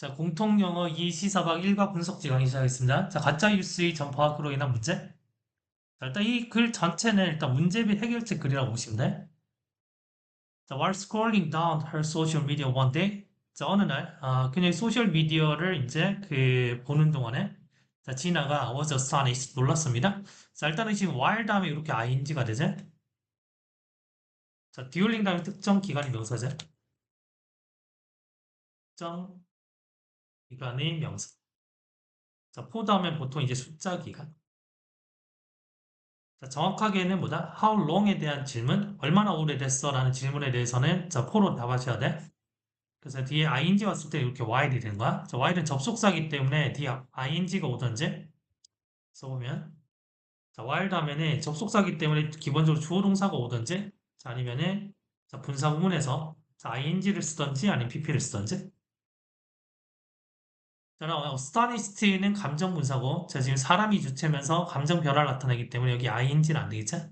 자, 공통영어 2 시사박 1과 분석 지 강의 시작하겠습니다. 자, 가짜 뉴스의 전파학으로 인한 문제. 자, 일단 이 글 전체는 일단 문제 및 해결책 글이라고 보시면 돼. 자, while scrolling down her social media one day. 자, 어느 날, 아, 그녀의 소셜 미디어를 이제 그 보는 동안에 자, 지나가 was astonished. 놀랐습니다. 자, 일단은 지금 while 다음에 이렇게 ing가 되죠. 자, 듀얼링 다음에 특정 기간이 명사죠. 특정 기간의 명사. 자, 포 다음에 보통 이제 숫자 기간. 자, 정확하게는 뭐다? How long에 대한 질문, 얼마나 오래됐어? 라는 질문에 대해서는 자, 포로 답하셔야 돼. 그래서 뒤에 ing 왔을 때 이렇게 while이 되는 거야. 자, while은 접속사기 때문에 뒤에 ing가 오던지 써보면 자, while 다음에는 접속사기 때문에 기본적으로 주어 동사가 오던지 자, 아니면은 자, 분사 부문에서 자, ing를 쓰던지 아니면 pp를 쓰던지 저는 astonished는 감정 분사고 자 지금 사람이 주체면서 감정 변화를 나타내기 때문에 여기 ing는 안 되겠죠?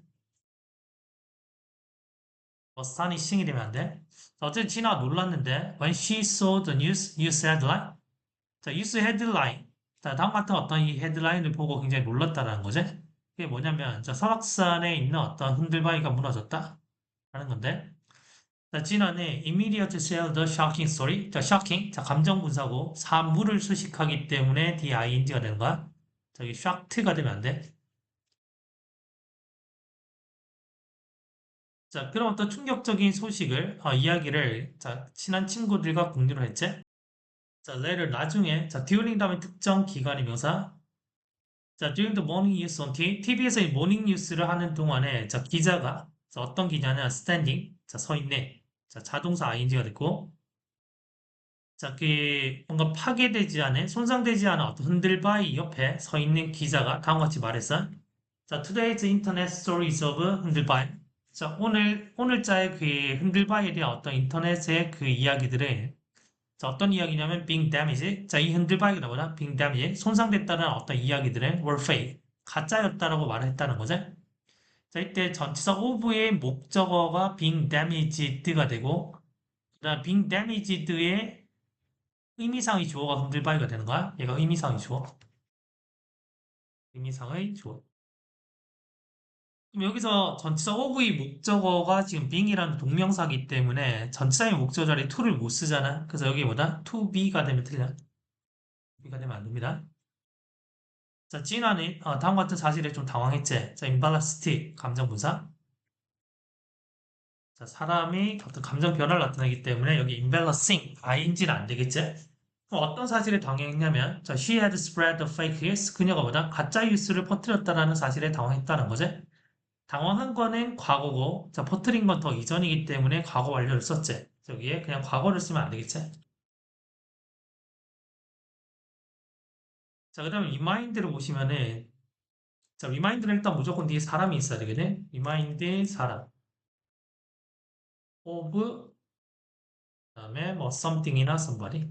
astonishing이 되면 안 돼. 자, 어쨌든 지나 놀랐는데 when she saw the news, news headline 자 뉴스 헤드라인 자 다음 같은 어떤 이 헤드라인을 보고 굉장히 놀랐다라는 거죠. 그게 뭐냐면 자 설악산에 있는 어떤 흔들바위가 무너졌다 라는 건데 자, 지난해 immediate share the shocking story. 자, shocking. 자, 감정 분사고 사물을 수식하기 때문에 ding가 되는 거야. 저기 shocked가 되면 안 돼. 자, 그럼 어떤 충격적인 소식을 어, 이야기를 자, 친한 친구들과 공유를 했지. 자, later 나중에 자, during 다음에 특정 기간의 명사. 자, during the morning news on TV, TV에서 이 모닝 뉴스를 하는 동안에 자, 기자가 자, 어떤 기자냐 standing 자, 서 있네. 자, 자동사 ing가 됐고, 자, 그 뭔가 파괴되지 않은, 손상되지 않은 어떤 흔들바위 옆에 서 있는 기자가 다음과 같이 말했어. 자, today's internet stories of 흔들바위. 자, 오늘, 오늘자의 그 흔들바위에 대한 어떤 인터넷의 그 이야기들을, 자, 어떤 이야기냐면 being damaged. 자, 이 흔들바위가 뭐냐? being damaged. 손상됐다는 어떤 이야기들은 were fake. 가짜였다라고 말을 했다는 거죠. 자, 이때 전치사 of의 목적어가 being damaged가 되고, 그 다음 being damaged의 의미상의 주어가 흔들바위가 되는 거야. 얘가 의미상의 주어. 의미상의 주어. 그럼 여기서 전치사 of의 목적어가 지금 being이라는 동명사기 때문에 전치사의 목적어 자리에 to를 못 쓰잖아. 그래서 여기 뭐다? to be가 되면 틀려. be가 되면 안 됩니다. 자, 진화는 어, 다음 같은 사실에 좀 당황했지. 자, imballastic 감정 분사. 자, 사람이 어떤 감정 변화를 나타내기 때문에 여기 embellishing ing는 안 되겠지? 그럼 어떤 사실에 당황했냐면, 자, she had spread the fake news. 그녀가 뭐다? 가짜 뉴스를 퍼뜨렸다라는 사실에 당황했다는 거지. 당황한 거는 과거고, 자, 퍼뜨린 건 더 이전이기 때문에 과거 완료를 썼지. 여기에 그냥 과거를 쓰면 안 되겠지? 자, 그 다음에 리마인드를 보시면은, 자, 리마인드는 일단 무조건 뒤에 사람이 있어야 되거든. 리마인드 사람. of, 그 다음에 뭐 something이나 somebody.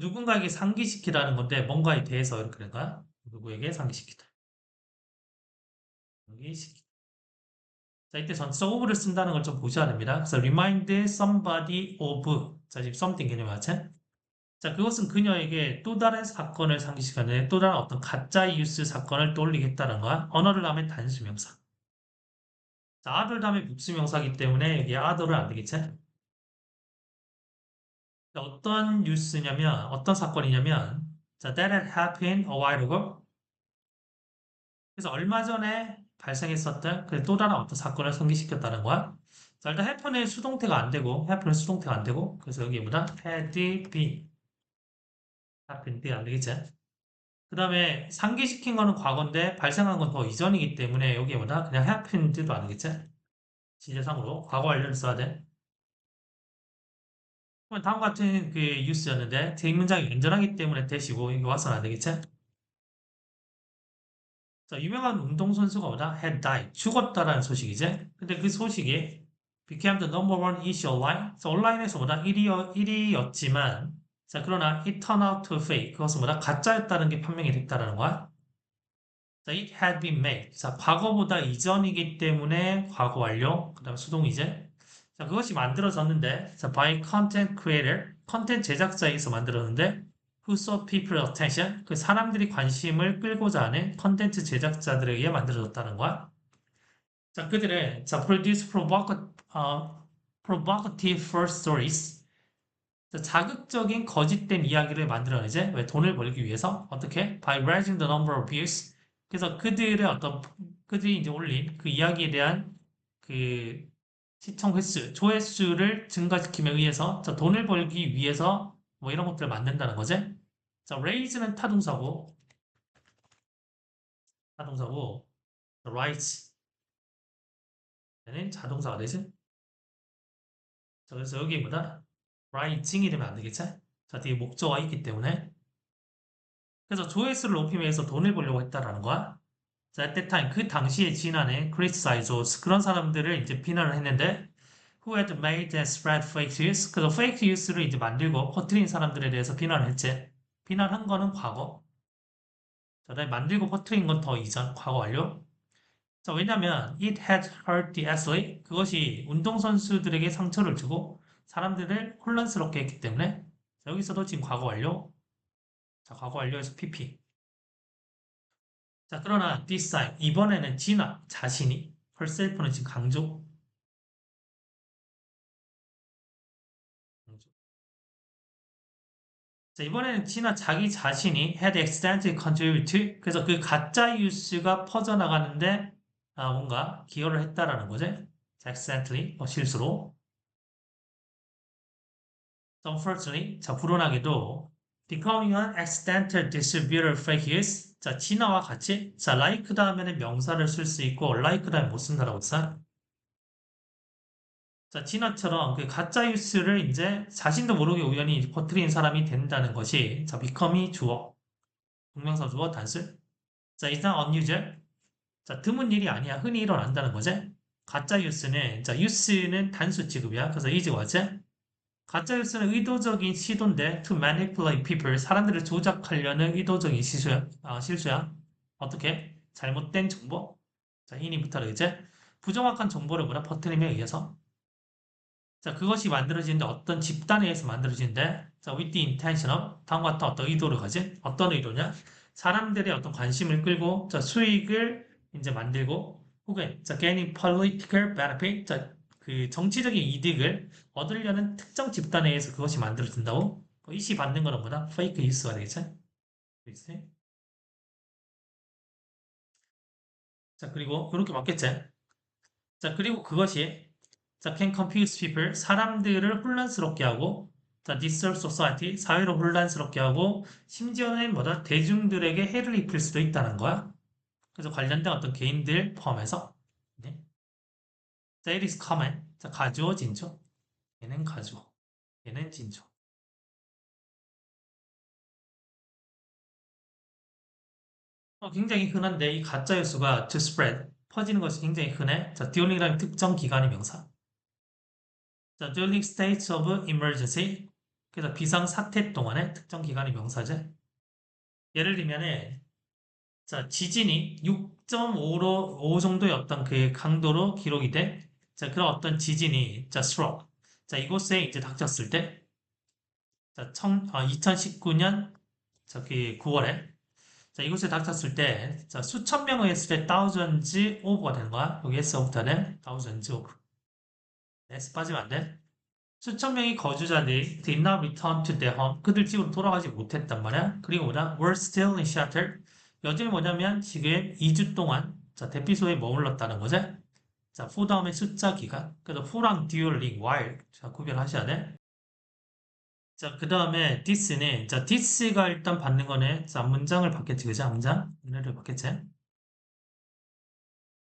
누군가에게 상기시키라는 건데 뭔가에 대해서 이렇게 된 거야. 누구에게 상기시키다. 상기시키다. 자, 이때 전치사 of를 쓴다는 걸 좀 보셔야 됩니다. 그래서 remind somebody of. 자, 지금 something 개념 맞지? 자, 그것은 그녀에게 또 다른 사건을 상기시키는 또 다른 어떤 가짜 뉴스 사건을 떠올리겠다는 거야. 언어를 다음에 단수명사. 자, 아들 다음에 복수명사기 때문에 여기 아들은 안 되겠지? 자, 어떤 뉴스냐면, 어떤 사건이냐면, 자, that had happened a while ago. 그래서 얼마 전에 발생했었던 그또 다른 어떤 사건을 상기시켰다는 거야. 자, 일단 happen의 수동태가 안 되고, happen의 수동태가 안 되고, 그래서 여기보다 had been. Happened 안 되겠지? 그 다음에 상기시킨 거는 과거인데 발생한 건 더 이전이기 때문에 여기보다 그냥 happened도 안 되겠지? 시제상으로 과거 완료를 써야 돼. 그럼 다음 같은 그 뉴스였는데 뒷문장이 완전하기 때문에 대시고 여기 와서는 안 되겠지? 자, 유명한 운동선수가 뭐다? had died. 죽었다라는 소식이지? 근데 그 소식이 became the number one issue online. 온라인에서 보다 1위, 1위였지만 자, 그러나 it turned out to fake. 그것은 뭐다? 가짜였다는 게 판명이 됐다라는 거야. 자, it had been made. 자, 과거보다 이전이기 때문에 과거 완료. 그 다음에 수동 이제. 자, 그것이 만들어졌는데, 자, by content creator, 컨텐츠 제작자에 의해서 만들었는데, who sought people attention, 그 사람들이 관심을 끌고자 하는 컨텐츠 제작자들에 의해 만들어졌다는 거야. 자, 그들은, 자, produce provoca, 어, provocative first stories. 자, 자극적인 거짓된 이야기를 만들어내지. 왜? 돈을 벌기 위해서. 어떻게? By raising the number of views. 그래서 그들의 어떤, 그들이 이제 올린 그 이야기에 대한 그 시청 횟수, 조회수를 증가시키며 의해서 자, 돈을 벌기 위해서 뭐 이런 것들을 만든다는 거지. 자, raise는 타동사고, 타동사고, rise 는 자동사가 되지. 자, 그래서 여기보다 rising이 되면 안 되겠지? 자, 뒤에 목적어가 있기 때문에. 그래서 조회수를 높이기 위해서 돈을 벌려고 했다라는 거야. 자, at that time, 그 당시에 지난해 criticize 그런 사람들을 이제 비난을 했는데 who had made and spread fake news. 그래서 fake news를 이제 만들고 퍼뜨린 사람들에 대해서 비난을 했지. 비난한 거는 과거. 자, 만들고 퍼뜨린 건 더 이전, 과거 완료. 자, 왜냐면 it had hurt the athlete. 그것이 운동선수들에게 상처를 주고 사람들을 혼란스럽게 했기 때문에 자, 여기서도 지금 과거 완료. 자, 과거 완료에서 PP. 자, 그러나 time 이번에는 진아 자신이 herself는 지금 강조. 자, 이번에는 진아 자기 자신이 had accidentally contributed 그래서 그 가짜 뉴스가 퍼져나가는데 아, 뭔가 기여를 했다라는 거지. 자, accidentally 뭐 실수로. Unfortunately, 자, 불운하게도 becoming an accidental distributor fake news. 자, 진화와 같이 자, like 다음에는 명사를 쓸 수 있고 like 다음에 못 쓴다라고 했어. 자, 진화처럼 그 가짜 뉴스를 이제 자신도 모르게 우연히 퍼뜨린 사람이 된다는 것이 자, become이 주어. 동명사 주어 단수. 자, 이상 unusual. 자, 드문 일이 아니야. 흔히 일어난다는 거지. 가짜 뉴스는 자, 뉴스는 단수 취급이야. 그래서 이제 와제 가짜 뉴스는 의도적인 시도인데 to manipulate people 사람들을 조작하려는 의도적인 실수야. 아, 실수야. 어떻게? 잘못된 정보. 자, 인이부터를 이제 부정확한 정보를 뭐라 퍼뜨림에 의해서 자, 그것이 만들어지는데 어떤 집단에 의해서 만들어지는데 자, with the intention of 다음과 같은 어떤 의도를 가진 어떤 의도냐? 사람들의 어떤 관심을 끌고 자, 수익을 이제 만들고 혹은 자, gaining political benefit 자, 그 정치적인 이득을 얻으려는 특정 집단에 의해서 그것이 만들어진다고 그 이시 받는 거는 뭐다? 페이크 뉴스가 되겠죠? 그치? 자 그리고 이렇게 맞겠지? 자 그리고 그것이 자 can confuse people 사람들을 혼란스럽게 하고 자 disturb society 사회를 혼란스럽게 하고 심지어는 뭐다? 대중들에게 해를 입힐 수도 있다는 거야. 그래서 관련된 어떤 개인들 포함해서 네. 자, it is common. 자, 가주어 진조. 얘는 가주어. 얘는 진조. 어, 굉장히 흔한데 이 가짜 뉴스가 to spread 퍼지는 것이 굉장히 흔해. 자, during이라는 특정 기간의 명사. 자, during states of emergency. 그래서 비상 사태 동안의 특정 기간의 명사제. 예를 들면은 자, 지진이 6.5로 5 정도의 어떤 그 강도로 기록이 돼. 자, 그런 어떤 지진이 자, struck. 자, 이곳에 이제 닥쳤을 때 자, 청, 아, 2019년 저기 9월에 자, 이곳에 닥쳤을 때 자, 수천 명을 했을 때 thousands over가 되는 거야. 여기 S부터는 thousands over. S 빠지면 안 돼. 수천 명의 거주자들이 did not return to their home. 그들 집으로 돌아가지 못했단 말이야. 그리고 뭐냐? were still in shelter. 여전히 뭐냐면 지금 2주 동안 자, 대피소에 머물렀다는 거지. 자, for 다음에 숫자 기간. 그래서 for랑 during, while. 자, 구별하셔야 돼. 자, 그 다음에 this는, 자, this가 일단 받는 거는, 자, 문장을 받겠지, 그죠? 문장? 문장을 받겠지?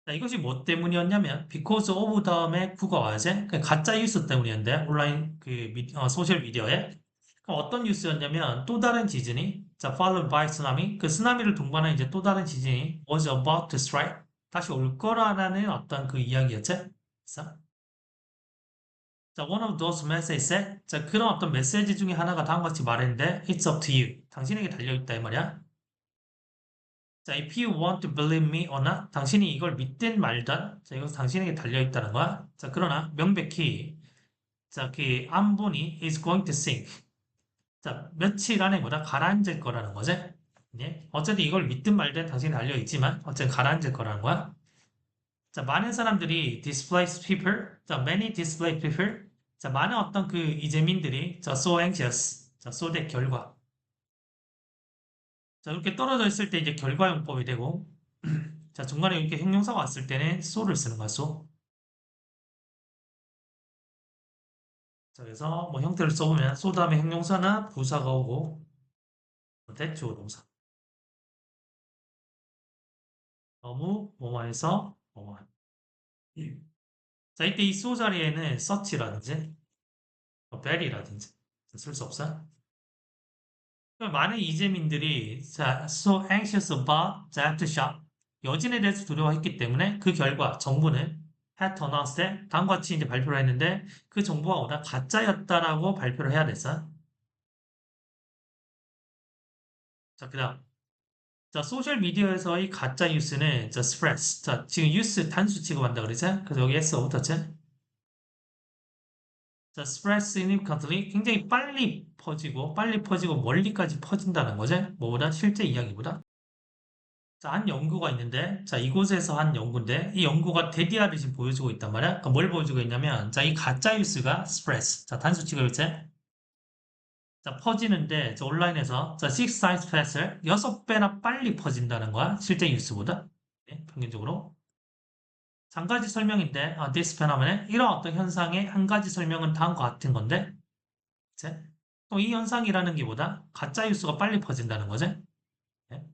자, 이것이 뭐 때문이었냐면, because of 다음에 국어 와야지? 그 가짜 뉴스 때문이었는데, 온라인 그 미, 어, 소셜 미디어에. 어떤 뉴스였냐면, 또 다른 지진이, 자, followed by tsunami. 그 쓰나미를 동반한 이제 또 다른 지진이 was about to strike. 다시 올 거라는 어떤 그 이야기였지? 그래서 자, one of those messages. 자, 그런 어떤 메시지 중에 하나가 다음과 같이 말했는데, it's up to you. 당신에게 달려있다, 이 말이야. 자, if you want to believe me or not, 당신이 이걸 믿든 말든, 자, 이건 당신에게 달려있다는 거야. 자, 그러나 명백히, 자, 그 안본이 is going to sink. 자, 며칠 안에 뭐다? 가라앉을 거라는 거지. 예? 어쨌든 이걸 믿든 말든 당신이 달려있지만, 어쨌든 가라앉을 거라는 거야. 자, 많은 사람들이 displaced people, 자, many displaced people, 자, 많은 어떤 그 이재민들이 자, so anxious, 자, so 대 결과. 자, 이렇게 떨어져 있을 때 이제 결과용법이 되고, 자, 중간에 이렇게 형용사가 왔을 때는 so를 쓰는 거야, so. 자, 그래서 뭐 형태를 써보면 so 다음에 형용사나 부사가 오고, 대주어 동사. 너무 뭐뭐해서 뭐뭐. 자, 이때 이 so 자리에는 such라든지, 뭐 very라든지 쓸 수 없어. 많은 이재민들이 자, so anxious about the aftershock 여진에 대해서 두려워했기 때문에 그 결과 정부는 had announced 다음과 같이 이제 발표를 했는데 그 정보가 오다 가짜였다라고 발표를 해야 됐어. 자, 그 다음 자, 소셜 미디어에서의 가짜 뉴스는 자, spreads. 자, 지금 뉴스 단수 취급한다 그러지? 그래서 여기 S가 붙었지? 자, spread significantly 굉장히 빨리 퍼지고 빨리 퍼지고 멀리까지 퍼진다는 거지. 뭐보다 실제 이야기보다. 자, 한 연구가 있는데 자, 이곳에서 한 연구인데 이 연구가 대디아를 지금 보여주고 있단 말이야. 그러니까 뭘 보여주고 있냐면 자, 이 가짜 뉴스가 spreads. 자, 단수 취급했지? 자, 퍼지는데 저 온라인에서 자, six times faster 여섯 배나 빨리 퍼진다는 거야. 실제 뉴스보다. 네, 평균적으로. 한 가지 설명인데, 아, this phenomenon, 이런 어떤 현상의 한 가지 설명은 다음과 같은 건데, 이제 또 이 현상이라는 게 뭐다? 가짜 뉴스가 빨리 퍼진다는 거지. 네.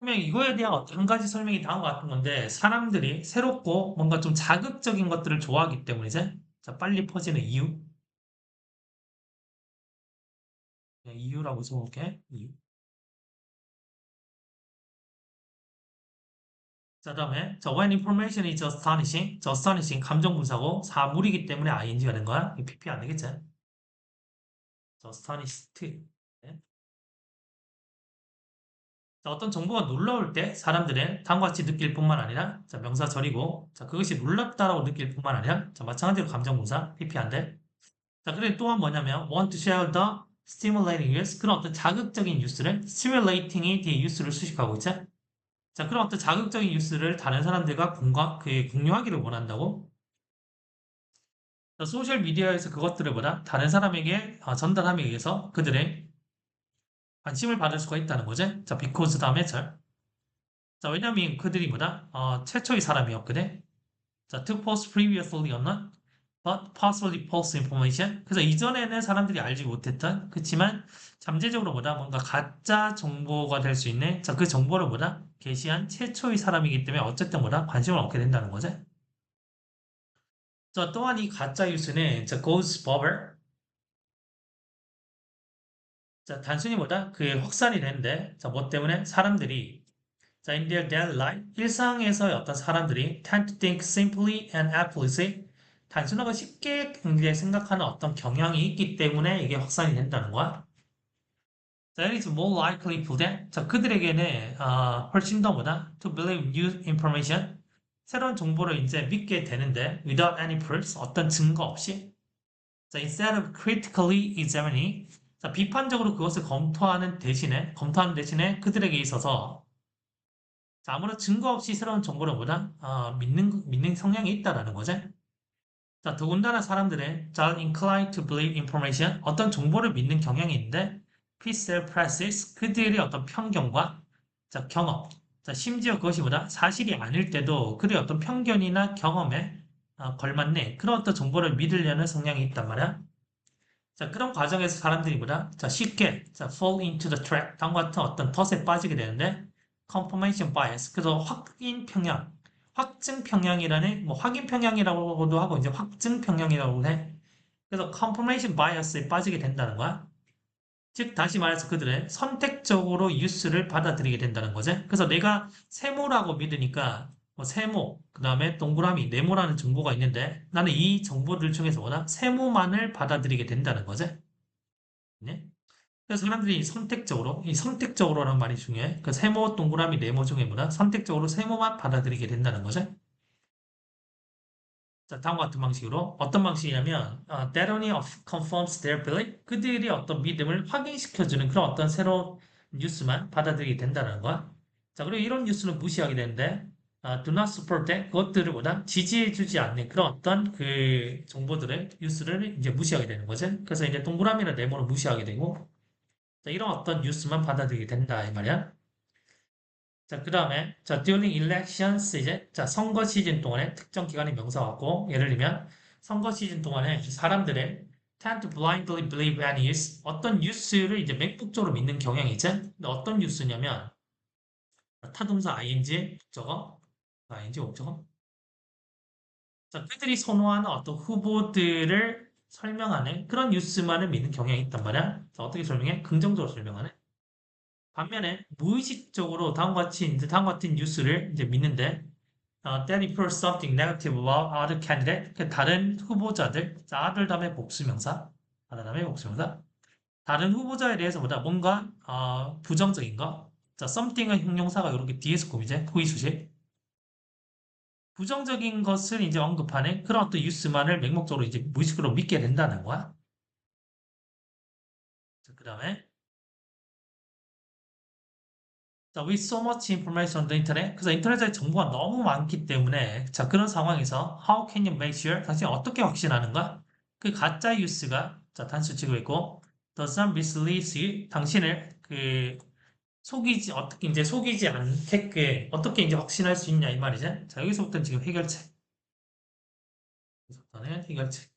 그러면 이거에 대한 어떤 한 가지 설명이 다음과 같은 건데, 사람들이 새롭고 뭔가 좀 자극적인 것들을 좋아하기 때문이지. 자, 빨리 퍼지는 이유. 그냥 이유라고 써볼게. 이유. 자, 다음에 자, when information is astonishing, 저 astonishing 감정 분사고 사물이기 때문에 ing가 된 거야. 이 pp 안 되겠지? 저 astonished. 네. 자, 어떤 정보가 놀라울 때 사람들은 다음과 같이 느낄 뿐만 아니라 자, 명사 절이고 자, 그것이 놀랍다라고 느낄 뿐만 아니라 자, 마찬가지로 감정 분사 pp 안 돼. 자, 그리고 또한 뭐냐면 want to share the stimulating news 그런 어떤 자극적인 뉴스를 stimulating이 뒤에 뉴스를 수식하고 있지? 자, 그럼 어떤 자극적인 뉴스를 다른 사람들과 공감, 그 공유하기를 원한다고? 자, 소셜 미디어에서 그것들을 보다 다른 사람에게 어, 전달함에 의해서 그들의 관심을 받을 수가 있다는 거지. 자, because 다음에 절. 자, 왜냐면 그들이 뭐다? 어, 최초의 사람이었거든. 자, to post previously not, but possibly false information. 그래서 이전에는 사람들이 알지 못했던, 그렇지만 잠재적으로 보다 뭔가 가짜 정보가 될 수 있는, 자, 그 정보를 보다 게시한 최초의 사람이기 때문에 어쨌든 뭐다 관심을 얻게 된다는 거죠. 자, 또한 이 가짜 뉴스는 자, goes bubble. 자, 단순히 뭐다 그 확산이 되는데, 자, 뭐 때문에 사람들이 자, in their daily life 일상에서 어떤 사람들이 tend to think simply and aptly 단순하고 쉽게 굉장히 생각하는 어떤 경향이 있기 때문에 이게 확산이 된다는 거야. 자, it is more likely for them. 자, 그들에게는 어, 훨씬 더 뭐다? to believe new information. 새로운 정보를 이제 믿게 되는데 without any proofs, 어떤 증거 없이. 자, instead of critically examining. 자, 비판적으로 그것을 검토하는 대신에 검토하는 대신에 그들에게 있어서 자, 아무런 증거 없이 새로운 정보를 보다 어, 믿는 믿는 성향이 있다라는 거죠. 자, 더군다나 사람들은 잘 inclined to believe information, 어떤 정보를 믿는 경향이 있는데 피셀 프레시스 그들의 어떤 편견과 자, 경험. 자, 심지어 그것이 보다 사실이 아닐 때도 그들의 어떤 편견이나 경험에 어, 걸맞는 그런 어떤 정보를 믿으려는 성향이 있단 말이야. 자, 그런 과정에서 사람들이 보다? 자, 쉽게 자, fall into the trap. 다음과 같은 어떤 덫에 빠지게 되는데 confirmation bias. 그래서 확인 평양 확증 평양이라는 뭐 확인 평양이라고도 하고 이제 확증 평양이라고 해. 그래서 confirmation bias에 빠지게 된다는 거야. 즉 다시 말해서 그들은 선택적으로 뉴스를 받아들이게 된다는 거지. 그래서 내가 세모라고 믿으니까 뭐 세모, 그 다음에 동그라미, 네모라는 정보가 있는데 나는 이 정보들 중에서 뭐다? 세모만을 받아들이게 된다는 거지. 네? 그래서 사람들이 선택적으로, 이 선택적으로라는 말이 중요해. 그 세모, 동그라미, 네모 중에 뭐다? 선택적으로 세모만 받아들이게 된다는 거죠. 자, 다음과 같은 방식으로 어떤 방식이냐면 어, that only confirms their belief 그들이 어떤 믿음을 확인시켜주는 그런 어떤 새로운 뉴스만 받아들이게 된다는 거야. 자, 그리고 이런 뉴스는 무시하게 되는데 어, do not support that 그것들을 보다 지지해주지 않는 그런 어떤 그 정보들을 뉴스를 이제 무시하게 되는 거지. 그래서 이제 동그라미나 네모를 무시하게 되고 자, 이런 어떤 뉴스만 받아들이게 된다 이 말이야. 자, 그 다음에, 자, during elections, 이제, 자, 선거 시즌 동안에 특정 기관의 명사 갖고, 예를 들면, 선거 시즌 동안에 사람들의 tend to blindly believe any news, 어떤 뉴스를 이제 맹목적으로 믿는 경향이 있지? 근데 어떤 뉴스냐면, 타동사 ing, 목적어, ing, 목적어. 자, 그들이 선호하는 어떤 후보들을 설명하는 그런 뉴스만을 믿는 경향이 있단 말이야. 자, 어떻게 설명해? 긍정적으로 설명하네. 반면에 무의식적으로 다음과 같이 이제 다음과 같은 뉴스를 이제 믿는데 어, that refers something negative about other candidate 그 다른 후보자들 자, other 다음에 복수명사 other 다음에 복수명사 다른 후보자에 대해서 보다 뭔가 어, 부정적인 거 자, something은 형용사가 이렇게 뒤에서 꾸미지 후이 수식 부정적인 것을 이제 언급하는 그런 어떤 뉴스만을 맹목적으로 이제 무의식으로 믿게 된다는 거야. 자, 그 다음에 자, with so much information on the internet. 그래서 인터넷에 정보가 너무 많기 때문에 자, 그런 상황에서 how can you make sure? 당신이 어떻게 확신하는가? 그 가짜 뉴스가 자, 치고 있고 does not mislead you. 당신을 그 속이지 어떻게 이제 속이지 않게끔 어떻게 이제 확신할 수 있냐 이 말이죠. 자, 여기서부터는 지금 해결책. 여기서부터는 해결책.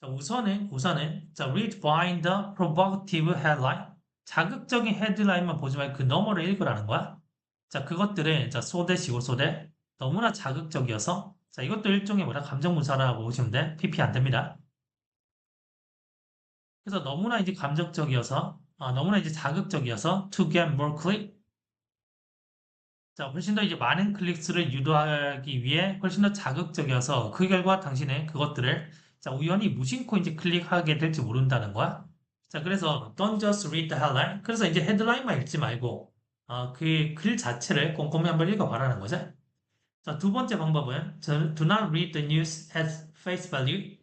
자, 우선은, 우선은, 자, read behind the provocative headline. 자극적인 헤드라인만 보지 말고 그 너머를 읽으라는 거야. 자, 그것들은, 자, 소대시고 소대. 너무나 자극적이어서, 자, 이것도 일종의 뭐라 감정문사라고 보시면 돼. PP 안 됩니다. 그래서 너무나 이제 감정적이어서, 아, 너무나 이제 자극적이어서, to get more click. 자, 훨씬 더 이제 많은 클릭수를 유도하기 위해 훨씬 더 자극적이어서 그 결과 당신은 그것들을 자, 우연히 무심코 이제 클릭하게 될지 모른다는 거야. 자, 그래서 don't just read the headline. 그래서 이제 헤드라인만 읽지 말고 어, 그글 자체를 꼼꼼히 한번 읽어봐라는 거죠. 자, 두 번째 방법은 do not read the news as face value.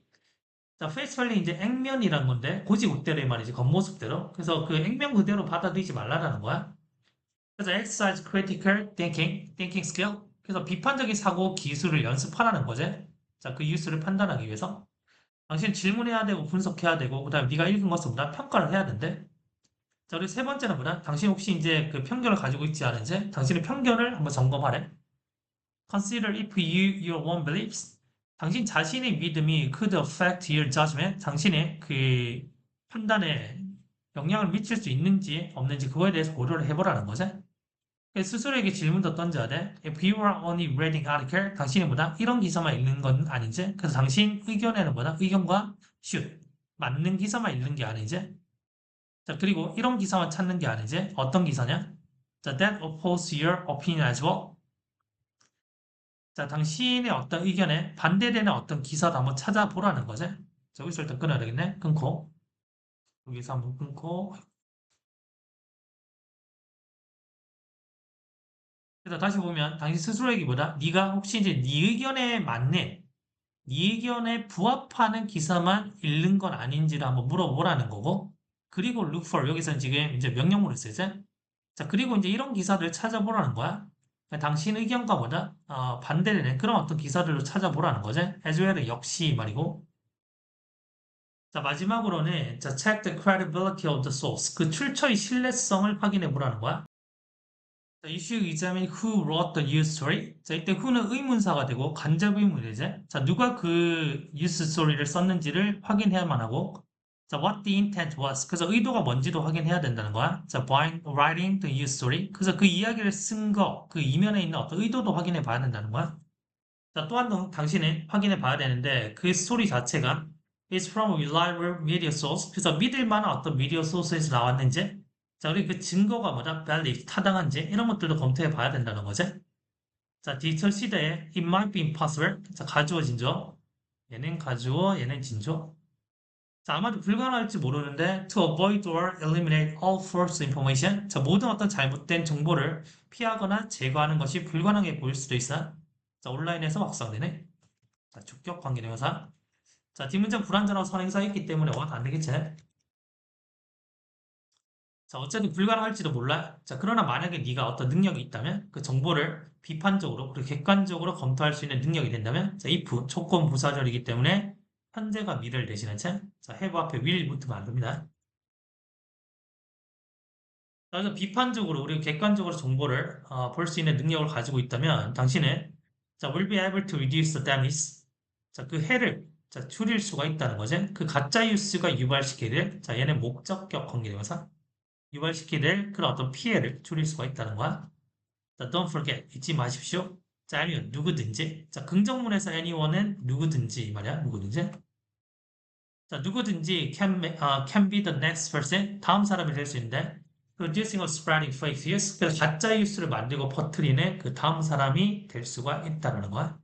자, face value 이제 액면이란 건데 고지국대로의 말이지 겉모습대로. 그래서 그 액면 그대로 받아들이지 말라라는 거야. 그래서 exercise critical thinking, thinking skill. 그래서 비판적인 사고 기술을 연습하라는 거지. 자, 그 뉴스를 판단하기 위해서. 당신 질문해야 되고 분석해야 되고 그다음에 네가 읽은 것을 보다 평가를 해야 된대. 자, 그리고 세 번째는 뭐다? 당신 혹시 이제 그 편견을 가지고 있지 않은지 당신의 편견을 한번 점검하래. Consider if you, your own beliefs. 당신 자신의 믿음이 could affect your judgment. 당신의 그 판단에 영향을 미칠 수 있는지 없는지 그거에 대해서 고려를 해보라는 거지. 스스로에게 질문도 던져야 돼. If you are only reading article, 당신이 뭐다? 이런 기사만 읽는 건 아니지? 그래서 당신 의견에는 뭐다? 의견과 should, 맞는 기사만 읽는 게 아니지? 자, 그리고 이런 기사만 찾는 게 아니지? 어떤 기사냐? 자, that oppose your opinion as well. 자, 당신의 어떤 의견에 반대되는 어떤 기사도 한번 찾아보라는 거지? 자, 여기서 일단 끊어야 되겠네? 끊고. 여기서 한번 끊고. 그래서 다시 보면 당신 스스로에게보다 네가 혹시 이제 네 의견에 맞는 네 의견에 부합하는 기사만 읽는 건 아닌지를 한번 물어보라는 거고 그리고 look for 여기서는 지금 이제 명령문을 쓰죠. 자 그리고 이제 이런 기사들을 찾아보라는 거야. 당신 의견과 보다 어, 반대되는 그런 어떤 기사들로 찾아보라는 거죠. well 역시 말이고 자 마지막으로는 자 check the credibility of the source 그 출처의 신뢰성을 확인해 보라는 거야. 자, issue examine who wrote the news story. 자, 이때 who는 의문사가 되고 간접 의문이지. 자, 누가 그 뉴스 스토리를 썼는지를 확인해야만 하고 자, what the intent was. 그래서 의도가 뭔지도 확인해야 된다는 거야. 자, by writing the news story. 그래서 그 이야기를 쓴 거, 그 이면에 있는 어떤 의도도 확인해 봐야 된다는 거야. 자, 또한번 당신은 확인해 봐야 되는데 그 스토리 자체가 is from a reliable media source. 그래서 믿을 만한 어떤 미디어 소스에서 나왔는지 자, 우리 그 증거가 뭐다? valid, 타당한지 이런 것들도 검토해 봐야 된다는 거지. 자, 디지털 시대에 it might be impossible. 자, 가주어 진조. 얘는 가주어, 얘는 진조. 자, 아마도 불가능할지 모르는데 to avoid or eliminate all false information. 자, 모든 어떤 잘못된 정보를 피하거나 제거하는 것이 불가능해 보일 수도 있어. 자, 온라인에서 확산되네. 자, 주격 관계대명사. 자, 뒷문장 불완전하고 선행사였기 때문에 와도 안 되겠지? 자, 어쨌든 불가능할지도 몰라. 자, 그러나 만약에 네가 어떤 능력이 있다면 그 정보를 비판적으로 그리고 객관적으로 검토할 수 있는 능력이 된다면 자, if 조건 부사절이기 때문에 현재가 미래를 대신한 채 자, have 앞에 will 붙으면 안 됩니다. 자, 그래서 비판적으로 그리고 객관적으로 정보를 어, 볼수 있는 능력을 가지고 있다면 당신은 자, will be able to reduce the damage. 자, 그 해를 자, 줄일 수가 있다는 거지. 그 가짜 뉴스가 유발시키는 자, 얘는 목적격 관계대명사. 유발시키는 그런 어떤 피해를 줄일 수가 있다는 거야. 자, don't forget. 잊지 마십시오. 자, 아니면 누구든지. 자, 긍정문에서 anyone은 누구든지 이 말이야. 누구든지. 자, 누구든지 can, 아, can be the next person. 다음 사람이 될 수 있는데 producing or spreading fake news. 가짜 뉴스를 만들고 퍼뜨리는 그 다음 사람이 될 수가 있다는 거야.